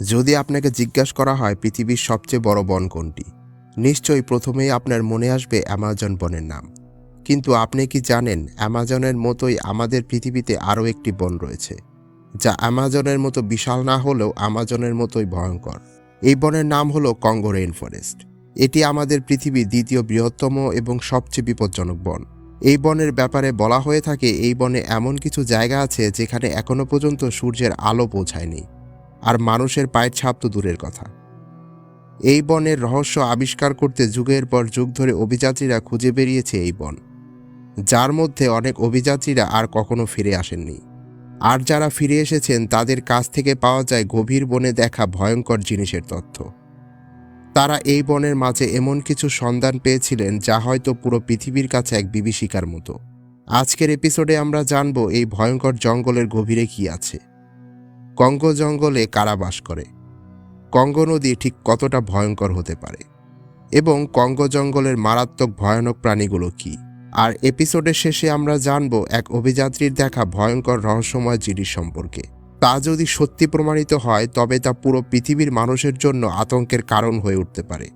যদি আপনাকে জিজ্ঞাসা করা হয় পৃথিবীর সবচেয়ে বড় বন কোনটি, নিশ্চয়ই প্রথমেই আপনার মনে আসবে অ্যামাজন বনের নাম। কিন্তু আপনি কি জানেন অ্যামাজনের মতোই আমাদের পৃথিবীতে আরও একটি বন রয়েছে, যা অ্যামাজনের মতো বিশাল না হলেও অ্যামাজনের মতোই ভয়ঙ্কর? এই বনের নাম হলো কঙ্গো রেইন ফরেস্ট। এটি আমাদের পৃথিবীর দ্বিতীয় বৃহত্তম এবং সবচেয়ে বিপজ্জনক বন। এই বনের ব্যাপারে বলা হয়ে থাকে এই বনে এমন কিছু জায়গা আছে যেখানে এখনও পর্যন্ত সূর্যের আলো পৌঁছায়নি। আর মানুষের পায়ের ছাপ তো দূরের কথা। এই বনের রহস্য আবিষ্কার করতে যুগের পর যুগ ধরে অভিযাত্রীরা খুঁজে বেরিয়েছে এই বন। যার মধ্যে অনেক অভিযাত্রীরা আর কখনো ফিরে আসেননি। আর যারা ফিরে এসেছেন, তাদের কাছ থেকে পাওয়া যায় গভীর বনে দেখা ভয়ঙ্কর জিনিসের তথ্য। তারা এই বনের মাঝে এমন কিছু সন্ধান পেয়েছিলেন, যা হয়তো পুরো পৃথিবীর কাছে এক বিভীষিকার মতো। আজকের এপিসোডে আমরা জানব এই ভয়ঙ্কর জঙ্গলের গভীরে কি আছে। কঙ্গো জঙ্গলে কারা বাস করে। কঙ্গো নদী ঠিক কতটা ভয়ঙ্কর হতে পারে? এবং কঙ্গো জঙ্গলের মারাত্মক ভয়ানক প্রাণীগুলো কি? আর এপিসোডের শেষে আমরা জানব এক অভিযাত্রীর দেখা ভয়ঙ্কর রহস্যময় জিনিস সম্পর্কে। তা যদি সত্যি প্রমাণিত হয়, তবে তা পুরো পৃথিবীর মানুষের জন্য আতঙ্কের কারণ হয়ে উঠতে পারে।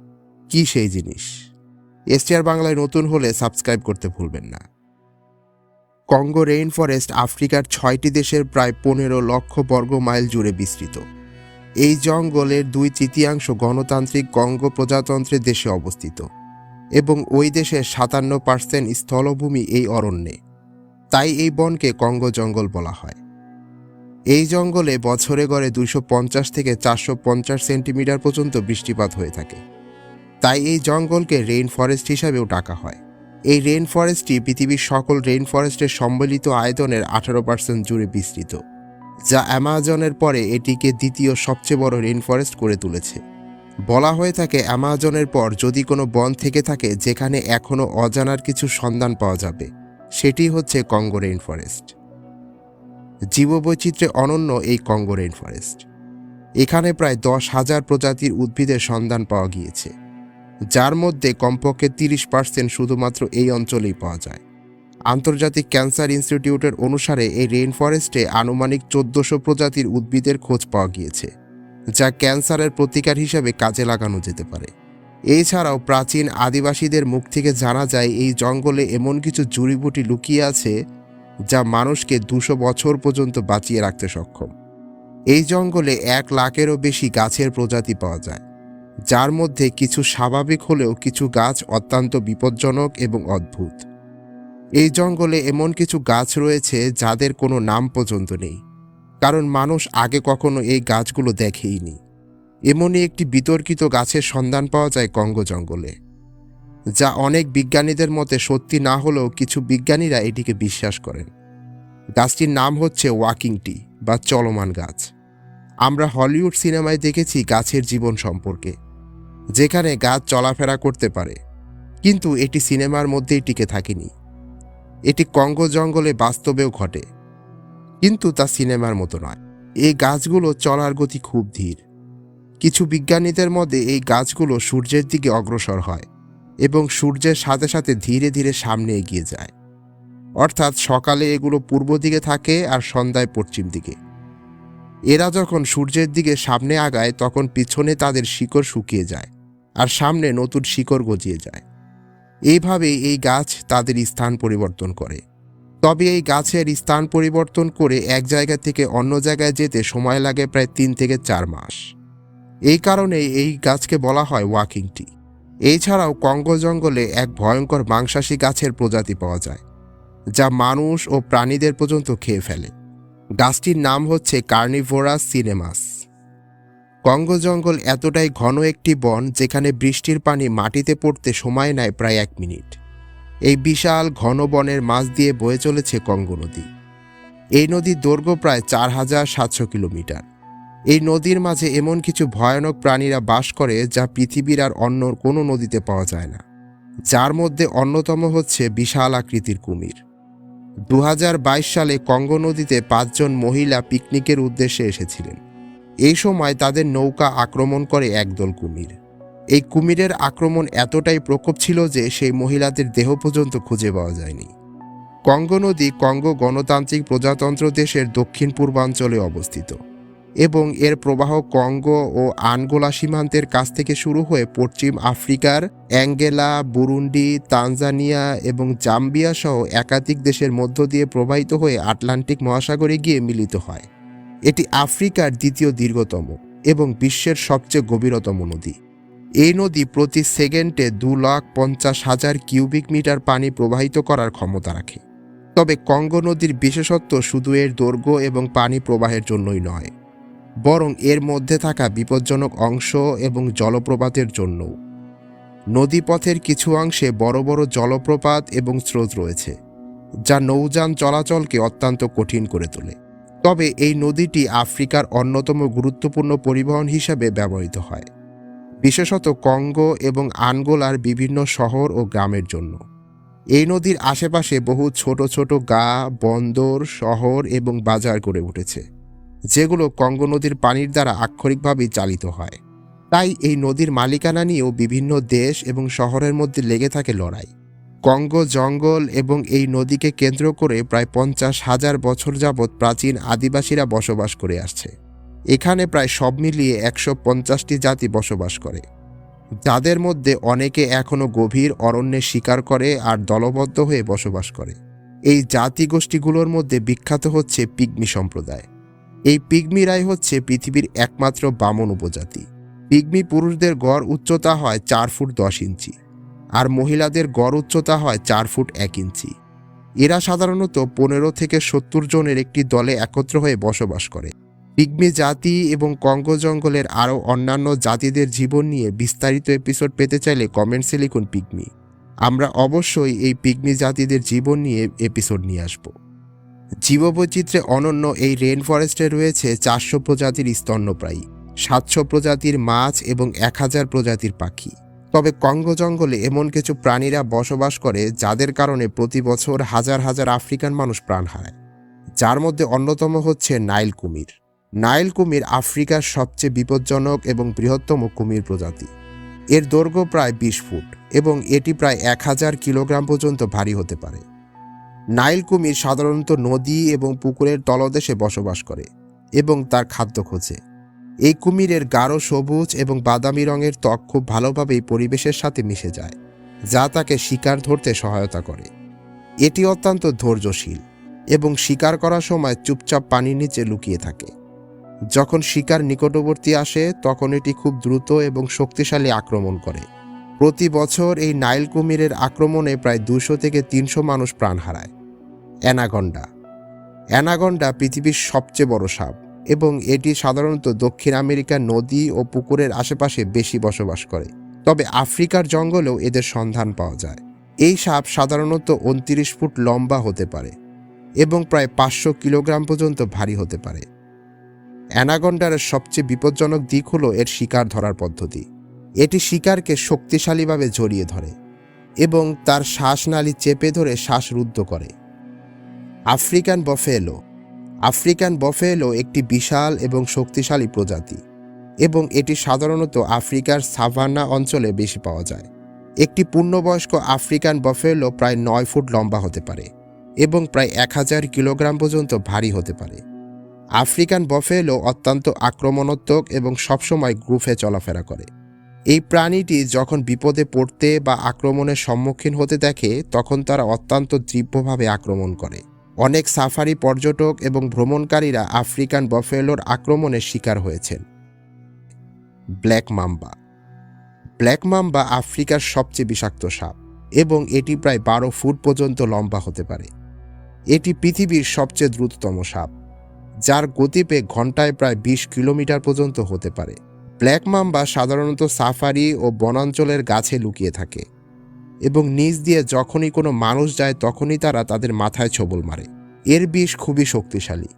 কি সেই জিনিস? এসটিআর বাংলায় নতুন হলে সাবস্ক্রাইব করতে ভুলবেন না। কঙ্গো রেইন ফরেস্ট আফ্রিকার ছয়টি দেশের প্রায় পনেরো লক্ষ বর্গ মাইল জুড়ে বিস্তৃত। এই জঙ্গলের দুই তৃতীয়াংশ গণতান্ত্রিক কঙ্গো প্রজাতন্ত্রের দেশে অবস্থিত এবং ওই দেশের সাতান্ন পার্সেন্ট স্থলভূমি এই অরণ্যে। তাই এই বনকে কঙ্গো জঙ্গল বলা হয়। এই জঙ্গলে বছরে গড়ে দুশো পঞ্চাশ থেকে চারশো পঞ্চাশ সেন্টিমিটার পর্যন্ত বৃষ্টিপাত হয়ে থাকে। তাই এই জঙ্গলকে রেইন ফরেস্ট হিসাবেও ডাকা হয়। এই রেইন ফরেস্টটি পৃথিবীর সকল রেইন ফরেস্টের সম্মিলিত আয়তনের আঠারো পার্সেন্ট জুড়ে বিস্তৃত, যা অ্যামাজনের পরে এটিকে দ্বিতীয় সবচেয়ে বড় রেইন ফরেস্ট করে তুলেছে। বলা হয়ে থাকে, অ্যামাজনের পর যদি কোনো বন থেকে থাকে যেখানে এখনও অজানার কিছু সন্ধান পাওয়া যাবে, সেটি হচ্ছে কঙ্গো রেইন ফরেস্ট জীববৈচিত্র্যে অনন্য এই কঙ্গো রেইন ফরেস্ট এখানে প্রায় দশ হাজার প্রজাতির উদ্ভিদের সন্ধান পাওয়া গিয়েছে। যার মধ্যে কমপক্ষে তিরিশ পার্সেন্ট শুধুমাত্র এই অঞ্চলেই পাওয়া যায়। আন্তর্জাতিক ক্যান্সার ইনস্টিটিউটের অনুসারে এই রেইন ফরেস্টে আনুমানিক চোদ্দশো প্রজাতির উদ্ভিদের খোঁজ পাওয়া গিয়েছে, যা ক্যান্সারের প্রতিকার হিসাবে কাজে লাগানো যেতে পারে। এছাড়াও প্রাচীন আদিবাসীদের মুখ থেকে জানা যায় এই জঙ্গলে এমন কিছু জুড়িবুটি লুকিয়ে আছে, যা মানুষকে দুশো বছর পর্যন্ত বাঁচিয়ে রাখতে সক্ষম। এই জঙ্গলে এক লাখেরও বেশি গাছের প্রজাতি পাওয়া যায়। যার মধ্যে কিছু স্বাভাবিক হলেও কিছু গাছ অত্যন্ত বিপজ্জনক এবং অদ্ভুত। এই জঙ্গলে এমন কিছু গাছ রয়েছে যাদের কোনো নাম পর্যন্ত নেই, কারণ মানুষ আগে কখনো এই গাছগুলো দেখেইনি। এমনই একটি বিতর্কিত গাছের সন্ধান পাওয়া যায় কঙ্গো জঙ্গলে, যা অনেক বিজ্ঞানীদের মতে সত্যি না হলেও কিছু বিজ্ঞানীরা এটিকে বিশ্বাস করেন। গাছটির নাম হচ্ছে ওয়াকিং টি বা চলমান গাছ। আমরা হলিউড সিনেমায় দেখেছি গাছের জীবন সম্পর্কে। যেখানে গাছ চলাফেরা করতে পারে। কিন্তু এটি সিনেমার মধ্যেই টিকে থাকেনি। এটি কঙ্গো জঙ্গলে বাস্তবেও ঘটে। কিন্তু তা সিনেমার মতো নয়। এই গাছগুলো চলার গতি খুব ধীর। কিছু বিজ্ঞানীদের মধ্যে এই গাছগুলো সূর্যের দিকে অগ্রসর হয় এবং সূর্যের সাথে সাথে ধীরে ধীরে সামনে এগিয়ে যায়। অর্থাৎ সকালে এগুলো পূর্ব দিকে থাকে আর সন্ধ্যায় পশ্চিম দিকে। এরা যখন সূর্যের দিকে সামনে আগায়, তখন পিছনে তাদের শিকড় শুকিয়ে যায়। আর সামনে নতুন শিকড় গজিয়ে যায়। এইভাবে এই গাছ তাদের স্থান পরিবর্তন করে। তবে এই গাছের স্থান পরিবর্তন করে এক জায়গা থেকে অন্য জায়গায় যেতে সময় লাগে প্রায় তিন থেকে চার মাস। এই কারণে এই গাছকে বলা হয় ওয়াকিং টি। এছাড়াও কঙ্গো জঙ্গলে এক ভয়ঙ্কর মাংসাশী গাছের প্রজাতি পাওয়া যায়, যা মানুষ ও প্রাণীদের পর্যন্ত খেয়ে ফেলে। গাছটির নাম হচ্ছে কার্নিভোরাস সিনেমাস কঙ্গো জঙ্গল এতটাই ঘন একটি বন যেখানে বৃষ্টির পানি মাটিতে পড়তে সময় নেয় প্রায় এক মিনিট। এই বিশাল ঘন বনের মাঝ দিয়ে বয়ে চলেছে কঙ্গো নদী। এই নদীর দৈর্ঘ্য প্রায় চার হাজার সাতশো কিলোমিটার। এই নদীর মাঝে এমন কিছু ভয়ানক প্রাণীরা বাস করে যা পৃথিবীর আর অন্য কোনো নদীতে পাওয়া যায় না। যার মধ্যে অন্যতম হচ্ছে বিশাল আকৃতির কুমির। দু হাজার বাইশ সালে কঙ্গো নদীতে পাঁচজন মহিলা পিকনিকের উদ্দেশ্যে এসেছিলেন। এই সময় তাদের নৌকা আক্রমণ করে একদল কুমির। এই কুমিরের আক্রমণ এতটাই প্রকোপ ছিল যে সেই মহিলাদের দেহ পর্যন্ত খুঁজে পাওয়া যায়নি। কঙ্গো নদী কঙ্গো গণতান্ত্রিক প্রজাতন্ত্র দেশের দক্ষিণ পূর্বাঞ্চলে অবস্থিত এবং এর প্রবাহ কঙ্গো ও আনগোলা সীমান্তের কাছ থেকে শুরু হয়ে পশ্চিম আফ্রিকার অ্যাঙ্গেলা, বুরুন্ডি, তানজানিয়া এবং জাম্বিয়া সহ একাধিক দেশের মধ্য দিয়ে প্রবাহিত হয়ে আটলান্টিক মহাসাগরে গিয়ে মিলিত হয়। এটি আফ্রিকার দ্বিতীয় দীর্ঘতম এবং বিশ্বের সবচেয়ে গভীরতম নদী। এই নদী প্রতি সেকেন্ডে দু লাখ পঞ্চাশ হাজার কিউবিক মিটার পানি প্রবাহিত করার ক্ষমতা রাখে। তবে কঙ্গো নদীর বিশেষত্ব শুধু এর দৈর্ঘ্য এবং পানি প্রবাহের জন্যই নয়, বরং এর মধ্যে থাকা বিপজ্জনক অংশ এবং জলপ্রপাতের জন্যও। নদীপথের কিছু অংশে বড় বড় জলপ্রপাত এবং স্রোত রয়েছে, যা নৌযান চলাচলকে অত্যন্ত কঠিন করে তোলে। তবে এই নদীটি আফ্রিকার অন্যতম গুরুত্বপূর্ণ পরিবহন হিসেবে ব্যবহৃত হয়, বিশেষত কঙ্গো এবং আনগোলার বিভিন্ন শহর ও গ্রামের জন্য। এই নদীর আশেপাশে বহু ছোট ছোট গা, বন্দর, শহর এবং বাজার গড়ে উঠেছে, যেগুলো কঙ্গো নদীর পানির দ্বারা আক্ষরিকভাবেই চালিত হয়। তাই এই নদীর মালিকানা নিয়েও বিভিন্ন দেশ এবং শহরের মধ্যে লেগে থাকে লড়াই। কঙ্গো জঙ্গল এবং এই নদীকে কেন্দ্র করে প্রায় পঞ্চাশ হাজার বছর যাবৎ প্রাচীন আদিবাসীরা বসবাস করে আসছে। এখানে প্রায় সব মিলিয়ে একশো পঞ্চাশটি জাতি বসবাস করে। যাদের মধ্যে অনেকে এখনও গভীর অরণ্যে শিকার করে আর দলবদ্ধ হয়ে বসবাস করে। এই জাতিগোষ্ঠীগুলোর মধ্যে বিখ্যাত হচ্ছে পিগমি সম্প্রদায়। এই পিগমিরাই হচ্ছে পৃথিবীর একমাত্র বামন উপজাতি। পিগমি পুরুষদের গড় উচ্চতা হয় চার ফুট দশ ইঞ্চি। আর মহিলাদের গড় উচ্চতা হয় চার ফুট এক ইঞ্চি। এরা সাধারণত পনেরো থেকে সত্তর জনের একটি দলে একত্র হয়ে বসবাস করে। পিগমি জাতি এবং কঙ্গো জঙ্গলের আরও অন্যান্য জাতিদের জীবন নিয়ে বিস্তারিত এপিসোড পেতে চাইলে কমেন্টসে লিখুন পিগমি। আমরা অবশ্যই এই পিগমি জাতিদের জীবন নিয়ে এপিসোড নিয়ে আসব। জীববৈচিত্র্যে অনন্য এই রেন ফরেস্টে রয়েছে চারশো প্রজাতির স্তন্যপ্রায়ী সাতশো প্রজাতির মাছ এবং এক হাজার প্রজাতির পাখি। তবে কঙ্গো জঙ্গলে এমন কিছু প্রাণীরা বসবাস করে যাদের কারণে প্রতি বছর হাজার হাজার আফ্রিকান মানুষ প্রাণ হারায়। যার মধ্যে অন্যতম হচ্ছে নাইল কুমির। নাইল কুমির আফ্রিকার সবচেয়ে বিপজ্জনক এবং বৃহত্তম কুমির প্রজাতি। এর দৈর্ঘ্য প্রায় বিশ ফুট এবং এটি প্রায় এক হাজার কিলোগ্রাম পর্যন্ত ভারী হতে পারে। নাইল কুমির সাধারণত নদী এবং পুকুরের তলদেশে বসবাস করে এবং তার খাদ্য খোঁজে। এই কুমিরের গাঢ় সবুজ এবং বাদামি রঙের ত্বক খুব ভালোভাবেই পরিবেশের সাথে মিশে যায়, যা তাকে শিকার ধরতে সহায়তা করে। এটি অত্যন্ত ধৈর্যশীল এবং শিকার করার সময় চুপচাপ পানির নিচে লুকিয়ে থাকে। যখন শিকার নিকটবর্তী আসে, তখন এটি খুব দ্রুত এবং শক্তিশালী আক্রমণ করে। প্রতি বছর এই নাইল কুমিরের আক্রমণে প্রায় দুশো থেকে তিনশো মানুষ প্রাণ হারায়। অ্যানাগন্ডা। অ্যানাগন্ডা পৃথিবীর সবচেয়ে বড় সাপ। এবং এটি সাধারণত দক্ষিণ আমেরিকার নদী ও পুকুরের আশেপাশে বেশি বসবাস করে। তবে আফ্রিকার জঙ্গলেও এদের সন্ধান পাওয়া যায়। এই সাপ সাধারণত উনত্রিশ ফুট লম্বা হতে পারে এবং প্রায় পাঁচশো কিলোগ্রাম পর্যন্ত ভারী হতে পারে। অ্যানাগন্ডারের সবচেয়ে বিপজ্জনক দিক হলো এর শিকার ধরার পদ্ধতি। এটি শিকারকে শক্তিশালীভাবে জড়িয়ে ধরে এবং তার শ্বাসনালী চেপে ধরে শ্বাসরুদ্ধ করে। আফ্রিকান বফেলো আফ্রিকান বফেলো একটি বিশাল এবং শক্তিশালী প্রজাতি, এবং এটি সাধারণত আফ্রিকার সাভান্না অঞ্চলে বেশি পাওয়া যায়। একটি পূর্ণবয়স্ক আফ্রিকান বফেলো প্রায় নয় ফুট লম্বা হতে পারে, এবং প্রায় এক হাজার কিলোগ্রাম পর্যন্ত ভারী হতে পারে। আফ্রিকান বফেলো অত্যন্ত আক্রমণাত্মক এবং সবসময় গ্রুপে চলাফেরা করে। এই প্রাণীটি যখন বিপদে পড়তে বা আক্রমণের সম্মুখীন হতে দেখে, তখন তারা অত্যন্ত তীব্রভাবে আক্রমণ করে। অনেক সাফারি পর্যটক এবং ভ্রমণকারীরা আফ্রিকান বফেলোর আক্রমণের শিকার হয়েছেন। Black mamba. ব্ল্যাক মাম্বা আফ্রিকার সবচেয়ে বিষাক্ত সাপ এবং এটি প্রায় বারো ফুট পর্যন্ত লম্বা হতে পারে। এটি পৃথিবীর সবচেয়ে দ্রুততম সাপ, যার গতিবেগ ঘন্টায় প্রায় বিশ কিলোমিটার পর্যন্ত হতে পারে। ব্ল্যাক মাম্বা সাধারণত সাফারি ও বনাঞ্চলের গাছে লুকিয়ে থাকে। এবং নিচ দিয়ে যখনই কোনো মানুষ যায়, তখনই তারা তাদের মাথায় ছবল মারে। এর বিষ খুবই শক্তিশালী,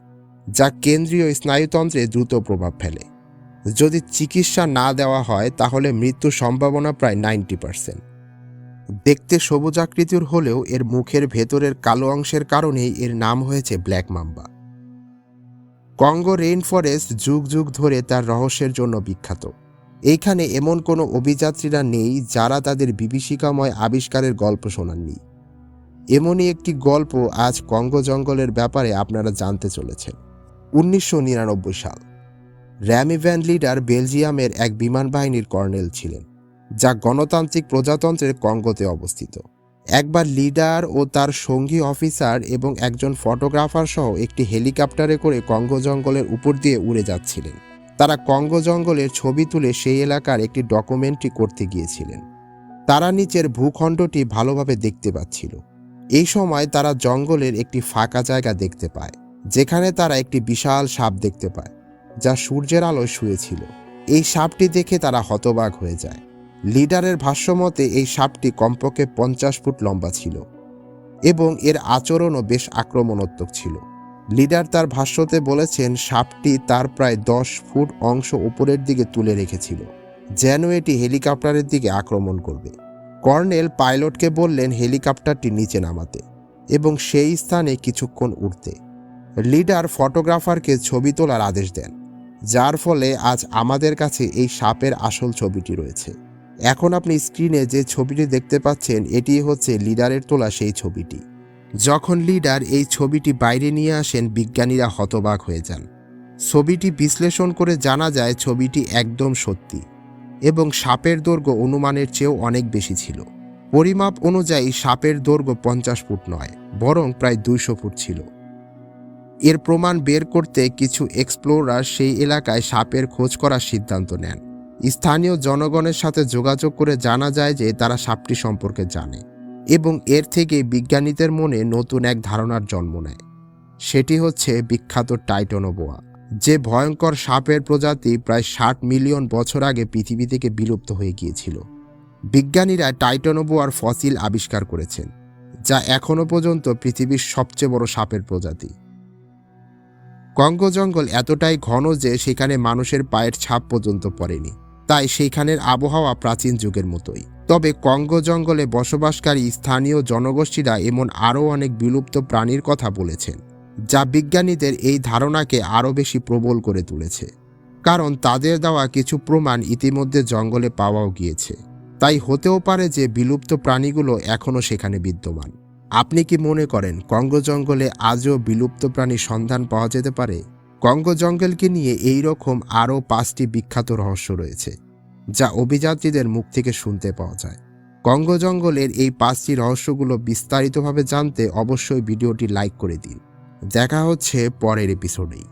যা কেন্দ্রীয় স্নায়ুতন্ত্রে দ্রুত প্রভাব ফেলে। যদি চিকিৎসা না দেওয়া হয়, তাহলে মৃত্যুর সম্ভাবনা প্রায় নাইনটি পার্সেন্ট। দেখতে সবুজ আকৃতির হলেও এর মুখের ভেতরের কালো অংশের কারণেই এর নাম হয়েছে black mamba. Congo rain forest যুগ যুগ ধরে তার রহস্যের জন্য বিখ্যাত। এইখানে এমন কোনো অভিযাত্রীরা নেই যারা তাদের বিভীষিকাময় আবিষ্কারের গল্প শোনাননি। এমনই একটি গল্প আজ কঙ্গো জঙ্গলের ব্যাপারে আপনারা জানতে চলেছেন। উনিশশো নিরানব্বই সাল। র্যামি ভ্যান লিডার বেলজিয়ামের এক বিমান বাহিনীর কর্নেল ছিলেন, যা গণতান্ত্রিক প্রজাতন্ত্রের কঙ্গোতে অবস্থিত। একবার লিডার ও তার সঙ্গী অফিসার এবং একজন ফটোগ্রাফার সহ একটি হেলিকপ্টারে করে কঙ্গো জঙ্গলের উপর দিয়ে উড়ে যাচ্ছিলেন। তারা কঙ্গো জঙ্গলের ছবি তুলে সেই এলাকার একটি ডকুমেন্টারি করতে গিয়েছিলেন। তারা নিচের ভূখণ্ডটি ভালোভাবে দেখতে পাচ্ছিল। এই সময় তারা জঙ্গলের একটি ফাঁকা জায়গা দেখতে পায়, যেখানে তারা একটি বিশাল সাপ দেখতে পায়, যা সূর্যের আলোয় শুয়েছিল। এই সাপটি দেখে তারা হতবাক হয়ে যায়। লিডারের ভাষ্যমতে, এই সাপটি কমপক্ষে পঞ্চাশ ফুট লম্বা ছিল এবং এর আচরণও বেশ আক্রমণাত্মক ছিল। লিডার তার ভাষ্যতে বলেছেন, সাপটি তার প্রায় দশ ফুট অংশ উপরের দিকে তুলে রেখেছিল, যেন এটি হেলিকপ্টারের দিকে আক্রমণ করবে। কর্নেল পাইলটকে বললেন, হেলিকপ্টারটি নিচে নামাতে এবং সেই স্থানে কিছুক্ষণ উঠতে লিডার ফটোগ্রাফারকে ছবি তোলার আদেশ দেন, যার ফলে আজ আমাদের কাছে এই সাপের আসল ছবিটি রয়েছে। এখন আপনি স্ক্রিনে যে ছবিটি দেখতে পাচ্ছেন এটি হচ্ছে লিডারের তোলা সেই ছবিটি। যখন লিডার এই ছবিটি বাইরে নিয়ে আসেন, বিজ্ঞানীরা হতবাক হয়ে যান। ছবিটি বিশ্লেষণ করে জানা যায় ছবিটি একদম সত্যি এবং সাপের দৈর্ঘ্য অনুমানের চেয়েও অনেক বেশি ছিল। পরিমাপ অনুযায়ী সাপের দৈর্ঘ্য পঞ্চাশ ফুট নয়, বরং প্রায় দুইশো ফুট ছিল। এর প্রমাণ বের করতে কিছু এক্সপ্লোরার সেই এলাকায় সাপের খোঁজ করার সিদ্ধান্ত নেন। স্থানীয় জনগণের সাথে যোগাযোগ করে জানা যায় যে তারা সাপটি সম্পর্কে জানে। এবং এর থেকে বিজ্ঞানীদের মনে নতুন এক ধারণার জন্ম নেয়। সেটি হচ্ছে বিখ্যাত টাইটনোবোয়া, যে ভয়ঙ্কর সাপের প্রজাতি প্রায় ষাট মিলিয়ন বছর আগে পৃথিবী থেকে বিলুপ্ত হয়ে গিয়েছিল। বিজ্ঞানীরা টাইটনোবোয়ার ফসিল আবিষ্কার করেছেন, যা এখনও পর্যন্ত পৃথিবীর সবচেয়ে বড় সাপের প্রজাতি। কঙ্গো জঙ্গল এতটাই ঘন যে সেখানে মানুষের পায়ের ছাপ পর্যন্ত পড়েনি, তাই সেইখানের আবহাওয়া প্রাচীন যুগের মতোই। তবে কঙ্গো জঙ্গলে বসবাসকারী স্থানীয় জনগোষ্ঠীরা এমন আরও অনেক বিলুপ্ত প্রাণীর কথা বলেছেন, যা বিজ্ঞানীদের এই ধারণাকে আরও বেশি প্রবল করে তুলেছে। কারণ তাদের দেওয়া কিছু প্রমাণ ইতিমধ্যে জঙ্গলে পাওয়াও গিয়েছে। তাই হতেও পারে যে বিলুপ্ত প্রাণীগুলো এখনও সেখানে বিদ্যমান। আপনি কি মনে করেন কঙ্গো জঙ্গলে আজও বিলুপ্ত প্রাণীর সন্ধান পাওয়া যেতে পারে? কঙ্গো জঙ্গলকে নিয়ে এই রকম আরও পাঁচটি বিখ্যাত রহস্য রয়েছে। যা অভিযাত্রীদের মুখ থেকে শুনতে পাওয়া যায়। কঙ্গ জঙ্গলের এই পাঁচটি রহস্যগুলো বিস্তারিতভাবে জানতে অবশ্যই ভিডিওটি লাইক করে দিন। দেখা হচ্ছে পরের এপিসোডেই